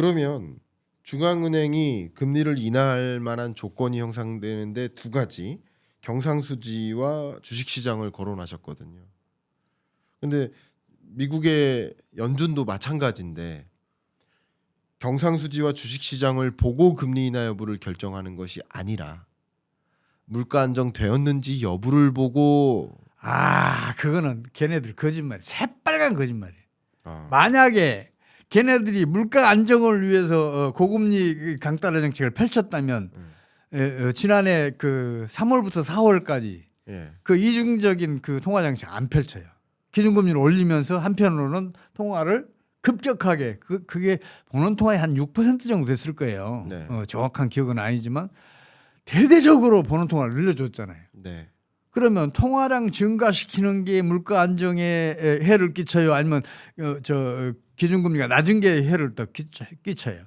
그러면 중앙은행이 금리를 인하할 만한 조건이 형성되는데 두 가지 경상수지와 주식시장을 거론하셨거든요. 근데 미국의 연준도 마찬가지인데 경상수지와 주식시장을 보고 금리 인하 여부를 결정하는 것이 아니라 물가 안정되었는지 여부를 보고 아 그거는 걔네들 거짓말 새빨간 거짓말이에요. 아, 만약에 걔네들이 물가 안정을 위해서 어, 고금리 강달러 정책을 펼쳤다면 음. 에, 어, 지난해 그 3월부터 4월까지 예. 그 이중적인 그 통화 정책 안 펼쳐요. 기준금리를 올리면서 한편으로는 통화를 급격하게 그 그게 보는 통화의 한 6% 정도 됐을 거예요. 네. 어, 정확한 기억은 아니지만 대대적으로 보는 통화를 늘려줬잖아요. 네. 그러면 통화량 증가시키는 게 물가 안정에 에, 해를 끼쳐요, 아니면 어, 저 어, 기준금리가 낮은 게 해를 더 끼쳐, 끼쳐요.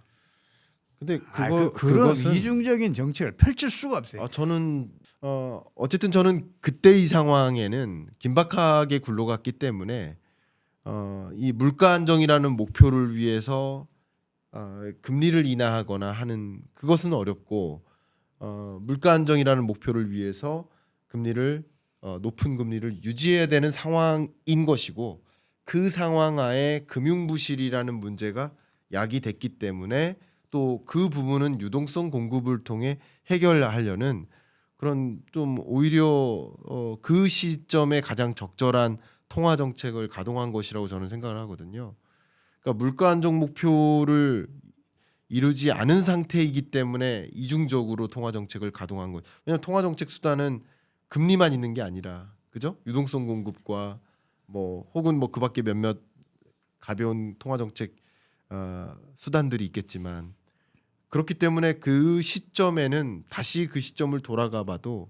근데 아, 그거 그, 그것은 이중적인 정책을 펼칠 수가 없어요. 아, 저는 어 어쨌든 저는 그때 이 상황에는 긴박하게 굴러갔기 때문에 어이 물가 안정이라는 목표를 위해서 어, 금리를 인하하거나 하는 그것은 어렵고 어 물가 안정이라는 목표를 위해서 금리를 어, 높은 금리를 유지해야 되는 상황인 것이고 그 상황 하에 금융 부실이라는 문제가 야기됐기 때문에 또 그 부분은 유동성 공급을 통해 해결하려는 그런 좀 오히려 어, 그 시점에 가장 적절한 통화 정책을 가동한 것이라고 저는 생각을 하거든요. 그러니까 물가 안정 목표를 이루지 않은 상태이기 때문에 이중적으로 통화 정책을 가동한 거. 왜냐하면 통화 정책 수단은 금리만 있는 게 아니라 그죠? 유동성 공급과 뭐 혹은 뭐 그밖에 몇몇 가벼운 통화 정책 어, 수단들이 있겠지만 그렇기 때문에 그 시점에는 다시 그 시점을 돌아가 봐도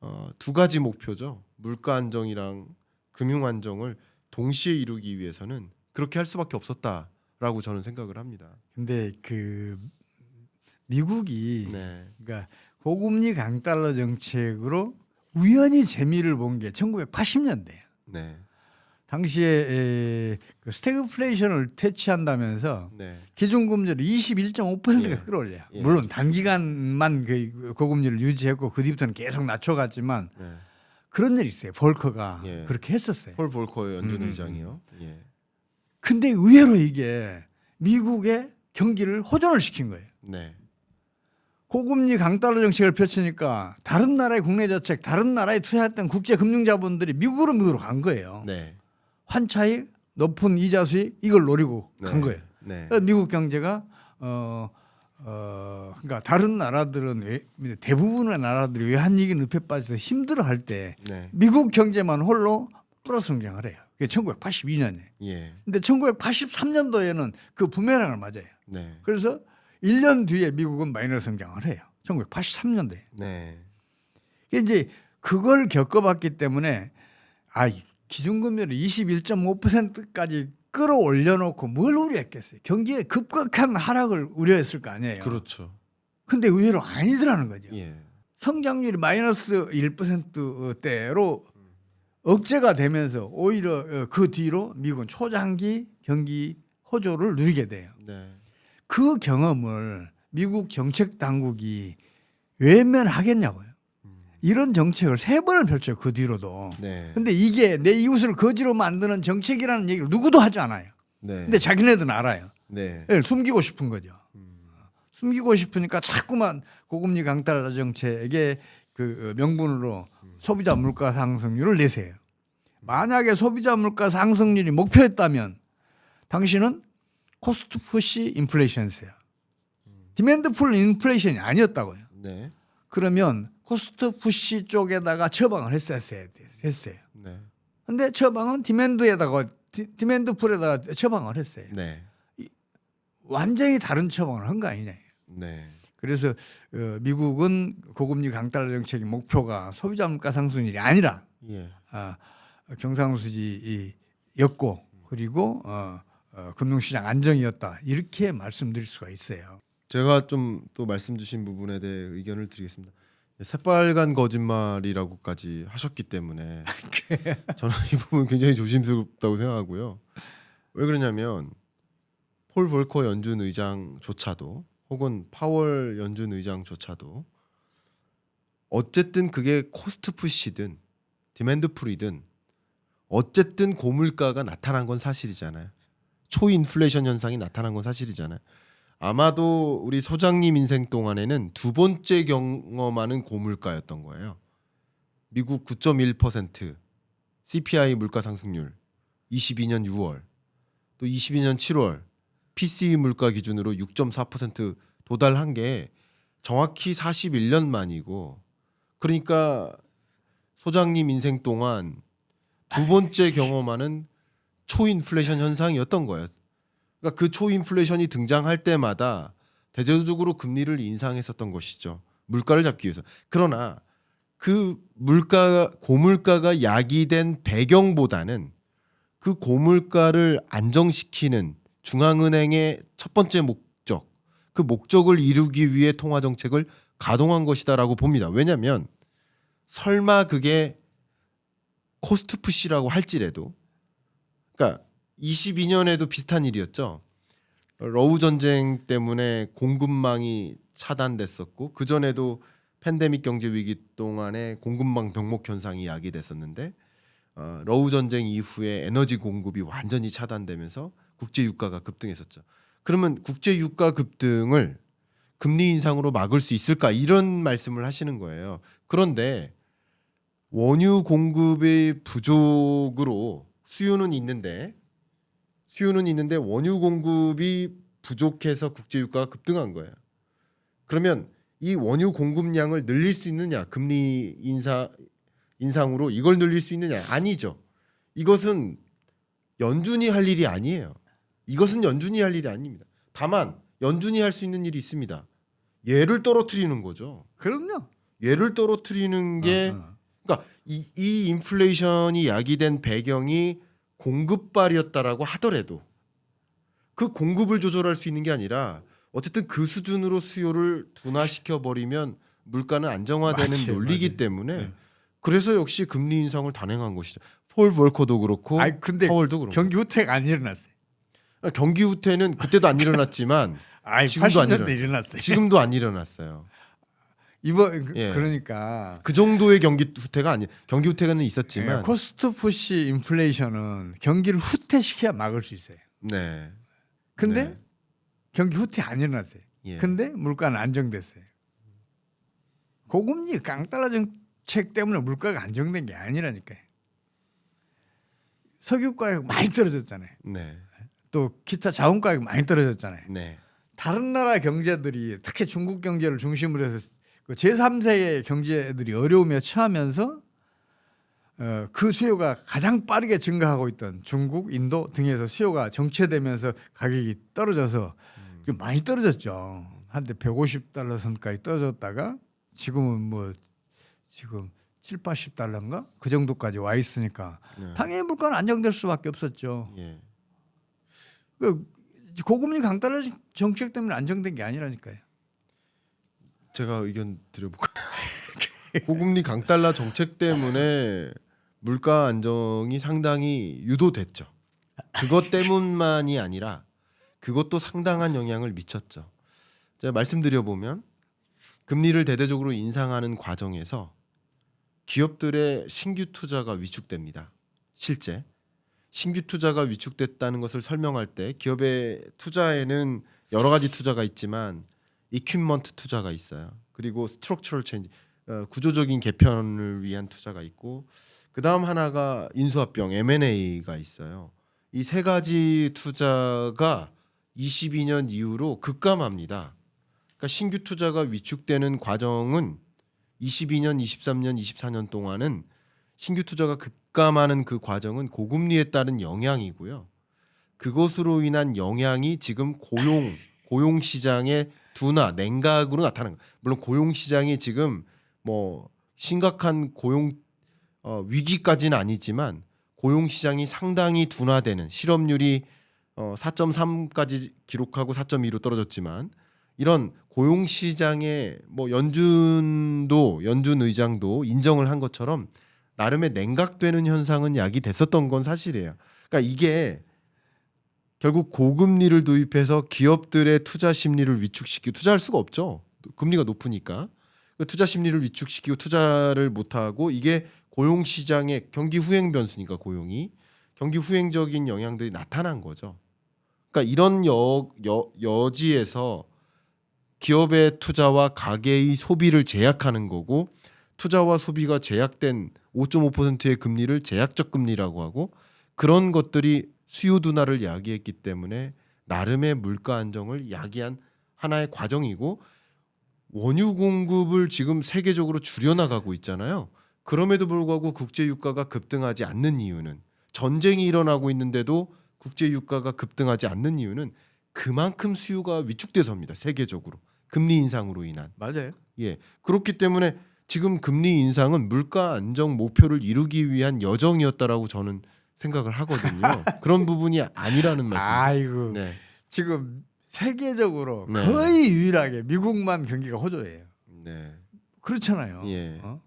어, 두 가지 목표죠. 물가 안정이랑 금융 안정을 동시에 이루기 위해서는 그렇게 할 수밖에 없었다라고 저는 생각을 합니다. 근데 그 미국이 네. 그러니까 고금리 강달러 정책으로 우연히 재미를 본 게 1980년대예요. 네. 당시에 에, 그 스태그플레이션을 퇴치한다면서 네. 기준금리를 21.5%가 예. 끌어올려요. 예. 물론 단기간만 그 고금리를 유지했고 그 뒤부터는 계속 낮춰갔지만 네. 그런 일이 있어요. 볼커가 예. 그렇게 했었어요. 폴 볼커 연준 음, 의장이요. 예. 근데 의외로 이게 미국의 경기를 호전을 시킨 거예요. 네. 고금리 강달러 정책을 펼치니까 다른 나라의 국내 저책, 다른 나라에 투자했던 국제 금융 자본들이 미국으로 미국으로 간 거예요. 네. 환차익, 높은 이자 수익 이걸 노리고 네. 간 거예요. 네. 그래서 미국 경제가 어, 어, 그러니까 다른 나라들은 왜, 대부분의 나라들이 외환위기 늪에 빠져서 힘들어할 때 네. 미국 경제만 홀로 플러스 성장을 해요. 그게 1982년에. 예. 근데 1983년도에는 그 부메랑을 맞아요. 네. 그래서 1년 뒤에 미국은 마이너스 성장을 해요. 1983년도에. 네. 이제 그걸 겪어봤기 때문에 아이 기준금리를 21.5%까지 끌어올려놓고 뭘 우려했겠어요? 경기에 급격한 하락을 우려했을 거 아니에요. 그렇죠. 근데 의외로 아니더라는 거죠. 예. 성장률이 마이너스 1%대로 억제가 되면서 오히려 어, 그 뒤로 미국은 초장기 경기 호조를 누리게 돼요. 네. 그 경험을 미국 정책 당국이 외면하겠냐고요. 이런 정책을 세 번을 펼쳐요. 그 뒤로도. 네. 근데 이게 내 이웃을 거지로 만드는 정책이라는 얘기를 누구도 하지 않아요. 네. 근데 자기네들은 알아요. 네. 예, 숨기고 싶은 거죠. 숨기고 싶으니까 자꾸만 고금리 강달러 정책의 그 명분으로 소비자 물가 상승률을 내세요. 만약에 소비자 물가 상승률이 목표였다면 당신은 코스트 푸시 인플레이션세요. 디맨드 풀 인플레이션이 아니었다고요. 네. 그러면 코스트 푸시 쪽에다가 처방을 했어야 돼요. 했어요. 네. 근데 처방은 디맨드에다가 디, 디맨드 풀에다가 처방을 했어요. 네. 완전히 다른 처방을 한 거 아니냐. 네. 그래서 어, 미국은 고금리 강달러 정책의 목표가 소비자 물가 상승률이 아니라 예. 아, 경상수지였고 그리고 어, 어, 금융시장 안정이었다 이렇게 말씀드릴 수가 있어요. 제가 좀 또 말씀 주신 부분에 대해 의견을 드리겠습니다. 새빨간 거짓말이라고까지 하셨기 때문에 저는 이 부분 굉장히 조심스럽다고 생각하고요. 왜 그러냐면 폴 볼커 연준 의장조차도 혹은 파월 연준 의장조차도 어쨌든 그게 코스트 푸시든 디맨드 풀이든 어쨌든 고물가가 나타난 건 사실이잖아요. 초인플레이션 현상이 나타난 건 사실이잖아요. 아마도 우리 소장님 인생 동안에는 두 번째 경험하는 고물가였던 거예요. 미국 9.1% CPI 물가 상승률 22년 6월 또 22년 7월 PCE 물가 기준으로 6.4% 도달한 게 정확히 41년 만이고 그러니까 소장님 인생 동안 두 번째 경험하는 초인플레이션 현상이었던 거예요. 그러니까 그 초인플레이션이 등장할 때마다 대대적으로 금리를 인상했었던 것이죠. 물가를 잡기 위해서. 그러나 그 물가 고물가가 야기된 배경보다는 그 고물가를 안정시키는 중앙은행의 첫 번째 목적, 그 목적을 이루기 위해 통화 정책을 가동한 것이다라고 봅니다. 왜냐하면 설마 그게 코스트 푸시라고 할지라도, 그러니까 22년에도 비슷한 일이었죠. 러우 전쟁 때문에 공급망이 차단됐었고 그 전에도 팬데믹 경제 위기 동안에 공급망 병목 현상이 야기됐었는데 어, 러우 전쟁 이후에 에너지 공급이 완전히 차단되면서 국제 유가가 급등했었죠. 그러면 국제 유가 급등을 금리 인상으로 막을 수 있을까 이런 말씀을 하시는 거예요. 그런데 원유 공급의 부족으로 수요는 있는데 수요는 있는데 원유 공급이 부족해서 국제 유가가 급등한 거예요. 그러면 이 원유 공급량을 늘릴 수 있느냐? 금리 인사 인상으로 이걸 늘릴 수 있느냐? 아니죠. 이것은 연준이 할 일이 아니에요. 이것은 연준이 할 일이 아닙니다. 다만 연준이 할 수 있는 일이 있습니다. 얘를 떨어뜨리는 거죠. 그럼요. 얘를 떨어뜨리는 게 어, 어. 그러니까 이, 이 인플레이션이 야기된 배경이 공급발이었다라고 하더라도 그 공급을 조절할 수 있는 게 아니라 어쨌든 그 수준으로 수요를 둔화시켜 버리면 물가는 안정화되는 맞아요, 논리기 맞아요. 때문에 네. 그래서 역시 금리 인상을 단행한 것이죠. 폴 볼커도 그렇고 아니 근데 파월도 그렇고 경기 후퇴가 안 일어났어요. 경기 후퇴는 그때도 안 일어났지만 아이 지금도 안 80년대 일어나. 일어났어요. 지금도 안 일어났어요. 이번 그- 예. 그러니까 그 정도의 경기 후퇴가 아니 경기 후퇴는 있었지만 예, 코스트 푸시 인플레이션은 경기를 후퇴시켜야 막을 수 있어요. 네. 근데 네. 경기 후퇴 안 일어났어요. 예. 근데 물가는 안정됐어요. 고금리 강달러 정책 때문에 물가가 안정된 게 아니라니까요. 석유 가격 많이 떨어졌잖아요. 네. 또 기타 자원 가격 많이 떨어졌잖아요. 네. 다른 나라 경제들이 특히 중국 경제를 중심으로 해서 그 제3세계 경제들이 어려움에 처하면서 어, 그 수요가 가장 빠르게 증가하고 있던 중국, 인도 등에서 수요가 정체되면서 가격이 떨어져서 그 많이 떨어졌죠. 한때 150달러 선까지 떨어졌다가 지금은 뭐 지금 7, 80달러인가 그 정도까지 와 있으니까 네. 당연히 물가는 안정될 수밖에 없었죠. 예. 그 고금리 강달러 정책 때문에 안정된 게 아니라니까요. 제가 의견 드려볼까요? 고금리 강달러 정책 때문에 물가 안정이 상당히 유도됐죠. 그것 때문만이 아니라 그것도 상당한 영향을 미쳤죠. 제가 말씀드려 보면 금리를 대대적으로 인상하는 과정에서 기업들의 신규 투자가 위축됩니다. 실제 신규 투자가 위축됐다는 것을 설명할 때 기업의 투자에는 여러 가지 투자가 있지만 이퀴먼트 투자가 있어요. 그리고 스트럭처럴 체인지 어, 구조적인 개편을 위한 투자가 있고 그 다음 하나가 인수합병 M&A가 있어요. 이 세 가지 투자가 22년 이후로 급감합니다. 그러니까 신규 투자가 위축되는 과정은 22년, 23년, 24년 동안은 신규 투자가 급감하는 그 과정은 고금리에 따른 영향이고요. 그것으로 인한 영향이 지금 고용 고용 시장의 둔화 냉각으로 나타나는 거예요. 물론 고용 시장이 지금 뭐 심각한 고용 어, 위기까지는 아니지만 고용 시장이 상당히 둔화되는 실업률이 어, 4.3까지 기록하고 4.2로 떨어졌지만 이런 고용 시장에 뭐 연준도 연준 의장도 인정을 한 것처럼 나름의 냉각되는 현상은 야기 됐었던 건 사실이에요. 그러니까 이게 결국 고금리를 도입해서 기업들의 투자 심리를 위축시키고 투자할 수가 없죠. 금리가 높으니까 그 투자 심리를 위축시키고 투자를 못하고 이게 고용 시장의 경기 후행 변수니까 고용이 경기 후행적인 영향들이 나타난 거죠. 그러니까 이런 여, 여, 여지에서 기업의 투자와 가계의 소비를 제약하는 거고 투자와 소비가 제약된 5.5%의 금리를 제약적 금리라고 하고 그런 것들이 수요 둔화를 야기했기 때문에 나름의 물가 안정을 야기한 하나의 과정이고 원유 공급을 지금 세계적으로 줄여나가고 있잖아요. 그럼에도 불구하고 국제 유가가 급등하지 않는 이유는 전쟁이 일어나고 있는데도 국제 유가가 급등하지 않는 이유는 그만큼 수요가 위축돼서입니다. 세계적으로 금리 인상으로 인한. 맞아요. 예. 그렇기 때문에 지금 금리 인상은 물가 안정 목표를 이루기 위한 여정이었다라고 저는 생각을 하거든요. 그런 부분이 아니라는 말씀. 아이고 네. 지금 세계적으로 네. 거의 유일하게 미국만 경기가 호조예요. 네. 그렇잖아요. 예. 어?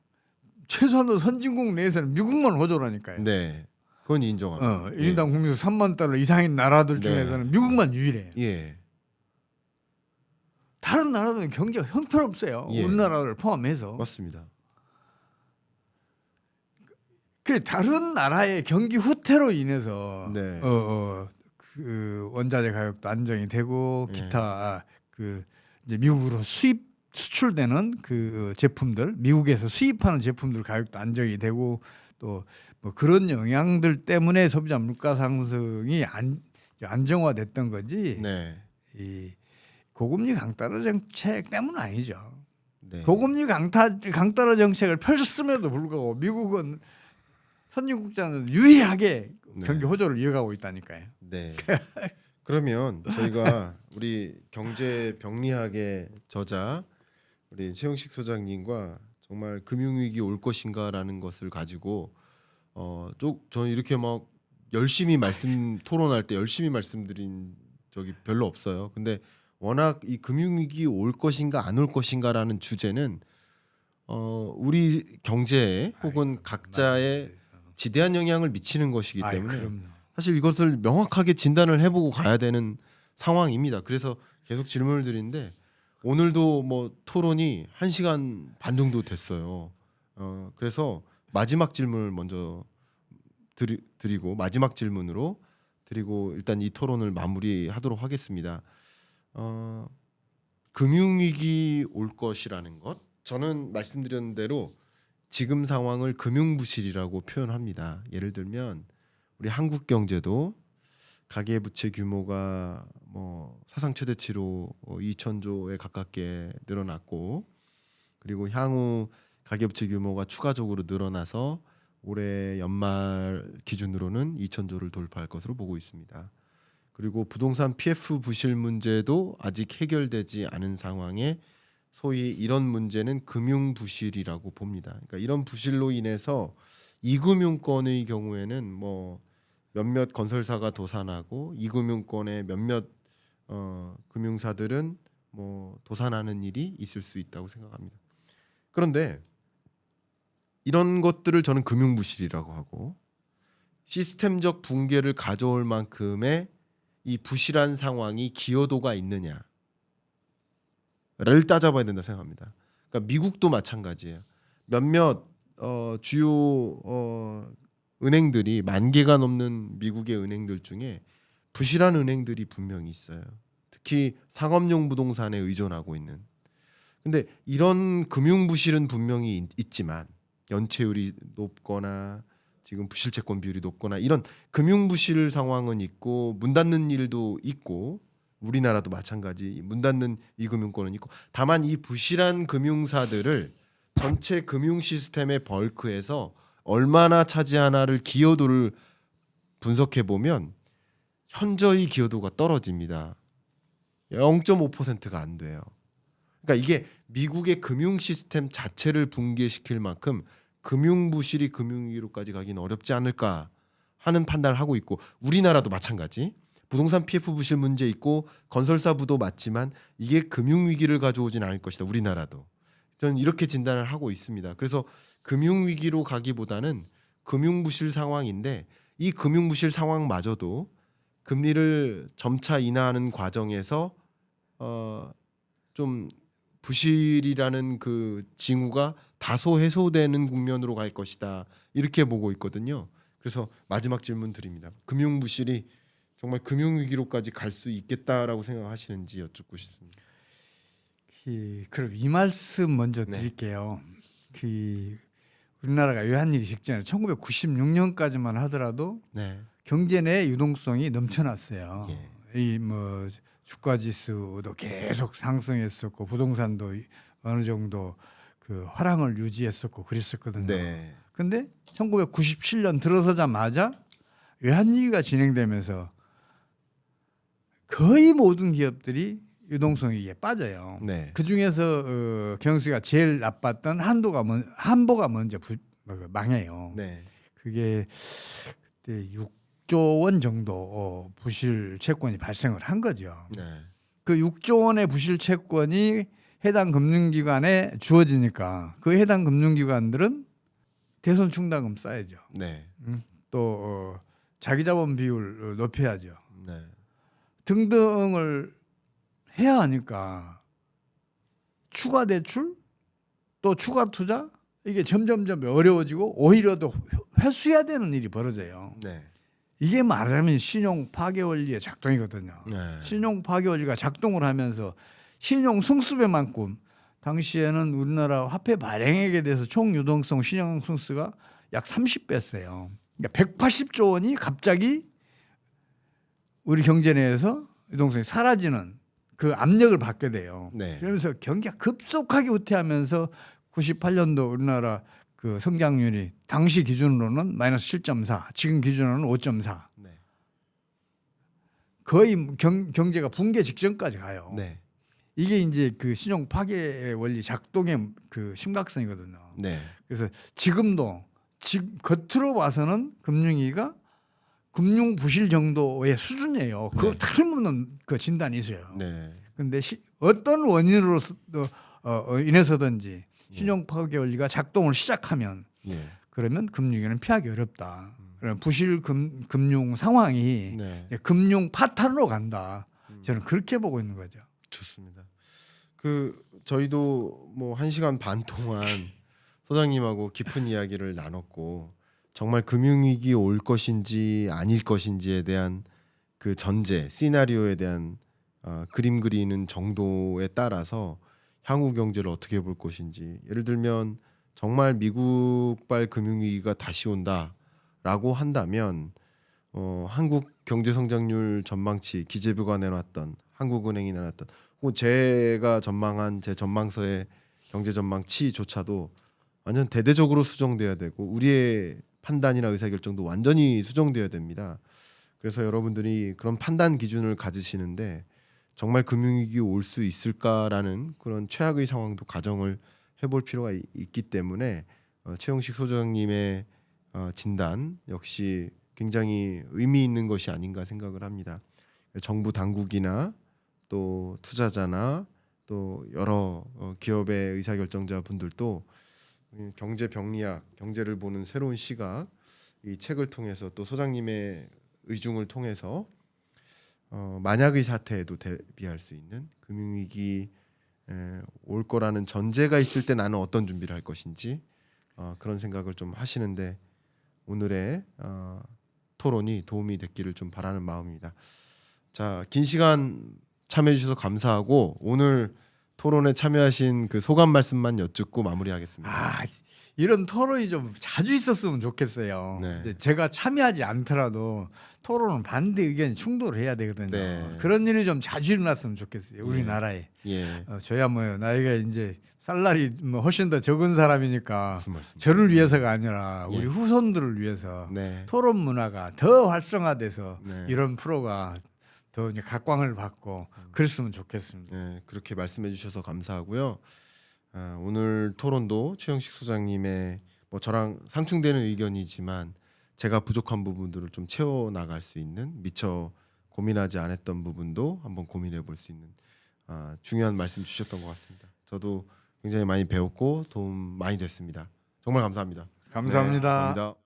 최소한도 선진국 내에서는 미국만 호조라니까요. 네. 그건 인정합니다. 어, 1인당 국민소 3만 달러 이상인 나라들 네. 중에서는 미국만 유일해요. 예. 예. 다른 나라들은 경제가 형편없어요. 예. 우리나라를 포함해서. 맞습니다. 그 다른 나라의 경기 후퇴로 인해서 네. 어, 어, 그 원자재 가격도 안정이 되고 예. 기타 그 이제 미국으로 수입 수출되는 그 제품들 미국에서 수입하는 제품들 가격도 안정이 되고 또 뭐 그런 영향들 때문에 소비자 물가 상승이 안, 안정화됐던 거지 네. 이 고금리 강따라 정책 때문은 아니죠. 네. 고금리 강타 강따라 정책을 펼쳤음에도 불구하고 미국은 선진국자는 유일하게 네. 경기 호조를 이어가고 있다니까요. 네. 그러면 저희가 우리 경제 병리학의 저자 우리 최영식 소장님과 정말 금융위기 올 것인가라는 것을 가지고 어 쪽 저는 이렇게 막 열심히 말씀 토론할 때 열심히 말씀드린 적이 별로 없어요. 근데 워낙 이 금융위기 올 것인가 안 올 것인가라는 주제는 어 우리 경제에 혹은 각자의 지대한 영향을 미치는 것이기 아이, 때문에 그럼요. 사실 이것을 명확하게 진단을 해보고 가야 되는 상황입니다. 그래서 계속 질문을 드리는데 오늘도 뭐 토론이 한 시간 반 정도 됐어요. 어, 그래서 마지막 질문을 먼저 드리, 드리고 마지막 질문으로 드리고 일단 이 토론을 마무리하도록 하겠습니다. 어, 금융 위기 올 것이라는 것 저는 말씀드린 대로 지금 상황을 금융 부실이라고 표현합니다. 예를 들면 우리 한국 경제도 가계 부채 규모가 뭐 사상 최대치로 2천조에 가깝게 늘어났고 그리고 향후 가계 부채 규모가 추가적으로 늘어나서 올해 연말 기준으로는 2천조를 돌파할 것으로 보고 있습니다. 그리고 부동산 PF 부실 문제도 아직 해결되지 않은 상황에 소위 이런 문제는 금융 부실이라고 봅니다. 그러니까 이런 부실로 인해서 이금융권의 경우에는 뭐 몇몇 건설사가 도산하고 이금융권의 몇몇 어, 금융사들은 뭐 도산하는 일이 있을 수 있다고 생각합니다. 그런데 이런 것들을 저는 금융 부실이라고 하고 시스템적 붕괴를 가져올 만큼의 이 부실한 상황이 기여도가 있느냐 를 따져봐야 된다 생각합니다. 그러니까 미국도 마찬가지예요. 몇몇 어, 주요 어, 은행들이 만 개가 넘는 미국의 은행들 중에 부실한 은행들이 분명히 있어요. 특히 상업용 부동산에 의존하고 있는. 근데 이런 금융 부실은 분명히 있- 있지만 연체율이 높거나 지금 부실 채권 비율이 높거나 이런 금융 부실 상황은 있고 문 닫는 일도 있고 우리나라도 마찬가지 문 닫는 이 금융권은 있고 다만 이 부실한 금융사들을 전체 금융 시스템의 벌크에서 얼마나 차지하나를 기여도를 분석해 보면 현저히 기여도가 떨어집니다. 0.5%가 안 돼요. 그러니까 이게 미국의 금융 시스템 자체를 붕괴시킬 만큼 금융 부실이 금융위기로까지 가기는 어렵지 않을까 하는 판단을 하고 있고 우리나라도 마찬가지. 부동산 PF 부실 문제 있고 건설사 부도 맞지만 이게 금융 위기를 가져오진 않을 것이다. 우리나라도. 저는 이렇게 진단을 하고 있습니다. 그래서 금융 위기로 가기보다는 금융 부실 상황인데 이 금융 부실 상황마저도 금리를 점차 인하하는 과정에서 어, 좀 부실이라는 그 징후가 다소 해소되는 국면으로 갈 것이다 이렇게 보고 있거든요. 그래서 마지막 질문 드립니다. 금융 부실이 정말 금융 위기로까지 갈 수 있겠다라고 생각하시는지 여쭙고 싶습니다. 그, 그럼 이 말씀 먼저 네. 드릴게요. 그 우리나라가 외환위기 직전에 1996년까지만 하더라도 네, 경제 내 유동성이 넘쳐났어요. 예. 이뭐 주가 지수도 계속 상승했었고 부동산도 어느 정도 그 화랑을 유지했었고 그랬었거든요. 네, 근데 1997년 들어서자마자 외환위기가 진행되면서 거의 모든 기업들이 유동성이 빠져요. 네, 그 중에서 어, 경수가 제일 나빴던 한도가 먼, 한보가 먼저 부, 뭐, 망해요. 네, 그게 그때 6조 원 정도 어, 부실 채권이 발생을 한 거죠. 네, 그 6조 원의 부실 채권이 해당 금융기관에 주어지니까 그 해당 금융기관들은 대손 충당금 쌓야죠. 네, 또 어, 자기 자본 비율 높여야죠. 네, 등등을 해야 하니까 추가 대출 또 추가 투자 이게 점점점 어려워지고 오히려 더 회수해야 되는 일이 벌어져요. 네, 이게 말하자면 신용 파괴 원리의 작동이거든요. 네, 신용 파괴 원리가 작동을 하면서 신용 승수배만큼 당시에는 우리나라 화폐 발행액에 대해서 총 유동성 신용 승수가 약 30배였어요. 그러니까 180조 원이 갑자기 우리 경제 내에서 유동성이 사라지는 그 압력을 받게 돼요. 네. 그러면서 경기가 급속하게 후퇴하면서 98년도 우리나라 그 성장률이 당시 기준으로는 마이너스 7.4, 지금 기준으로는 5.4. 네, 거의 경, 경제가 붕괴 직전까지 가요. 네, 이게 이제 그 신용 파괴 원리 작동의 그 심각성이거든요. 네, 그래서 지금도 지, 겉으로 봐서는 금융위기가 금융 부실 정도의 수준이에요. 그 네. 틀림없는 그 진단이 있어요. 네, 근데 시, 어떤 원인으로 어, 어, 인해서든지 신용 파괴 원리가 작동을 시작하면 예, 그러면 금융위기는 피하기 어렵다. 그럼 부실 금, 금융 상황이 네. 금융 파탄으로 간다. 저는 그렇게 보고 있는 거죠. 좋습니다. 그 저희도 뭐 한 시간 반 동안 소장님하고 깊은 이야기를 나눴고 정말 금융위기 올 것인지 아닐 것인지에 대한 그 전제 시나리오에 대한 어, 그림 그리는 정도에 따라서 향후 경제를 어떻게 볼 것인지. 예를 들면 정말 미국발 금융위기가 다시 온다라고 한다면 어, 한국 경제 성장률 전망치 기재부가 내놨던 한국은행이 내놨던 혹은 제가 전망한 제 전망서의 경제 전망치조차도 완전 대대적으로 수정돼야 되고 우리의 판단이나 의사결정도 완전히 수정돼야 됩니다. 그래서 여러분들이 그런 판단 기준을 가지시는데 정말 금융위기 올 수 있을까라는 그런 최악의 상황도 가정을 해볼 필요가 이- 있기 때문에 어, 최용식 소장님의 어, 진단 역시 굉장히 의미 있는 것이 아닌가 생각을 합니다. 정부 당국이나 또 투자자나 또 여러 어, 기업의 의사결정자 분들도 음, 경제 병리학, 경제를 보는 새로운 시각 이 책을 통해서 또 소장님의 의중을 통해서 어, 만약의 사태에도 대비할 수 있는 금융위기 에, 올 거라는 전제가 있을 때 나는 어떤 준비를 할 것인지 어, 그런 생각을 좀 하시는데 오늘의 어, 토론이 도움이 됐기를 좀 바라는 마음입니다. 자, 긴 시간 참여해 주셔서 감사하고 오늘 토론에 참여하신 그 소감 말씀만 여쭙고 마무리하겠습니다. 아 이런 토론이 좀 자주 있었으면 좋겠어요. 네. 제가 참여하지 않더라도 토론은 반대 의견이 충돌해야 되거든요. 네. 그런 일이 좀 자주 일어났으면 좋겠어요. 우리나라에. 예. 어, 저야 뭐 나이가 이제 살날이 뭐 훨씬 더 적은 사람이니까? 저를 위해서가 아니라 우리 예. 후손들을 위해서 네. 토론 문화가 더 활성화돼서 네. 이런 프로가 더 이제 각광을 받고 그랬으면 좋겠습니다. 네, 그렇게 말씀해 주셔서 감사하고요. 아, 오늘 토론도 최영식 소장님의 뭐 저랑 상충되는 의견이지만 제가 부족한 부분들을 좀 채워 나갈 수 있는 미처 고민하지 않았던 부분도 한번 고민해 볼 수 있는 아, 중요한 말씀 주셨던 것 같습니다. 저도 굉장히 많이 배웠고 도움 많이 됐습니다. 정말 감사합니다. 감사합니다. 네, 감사합니다.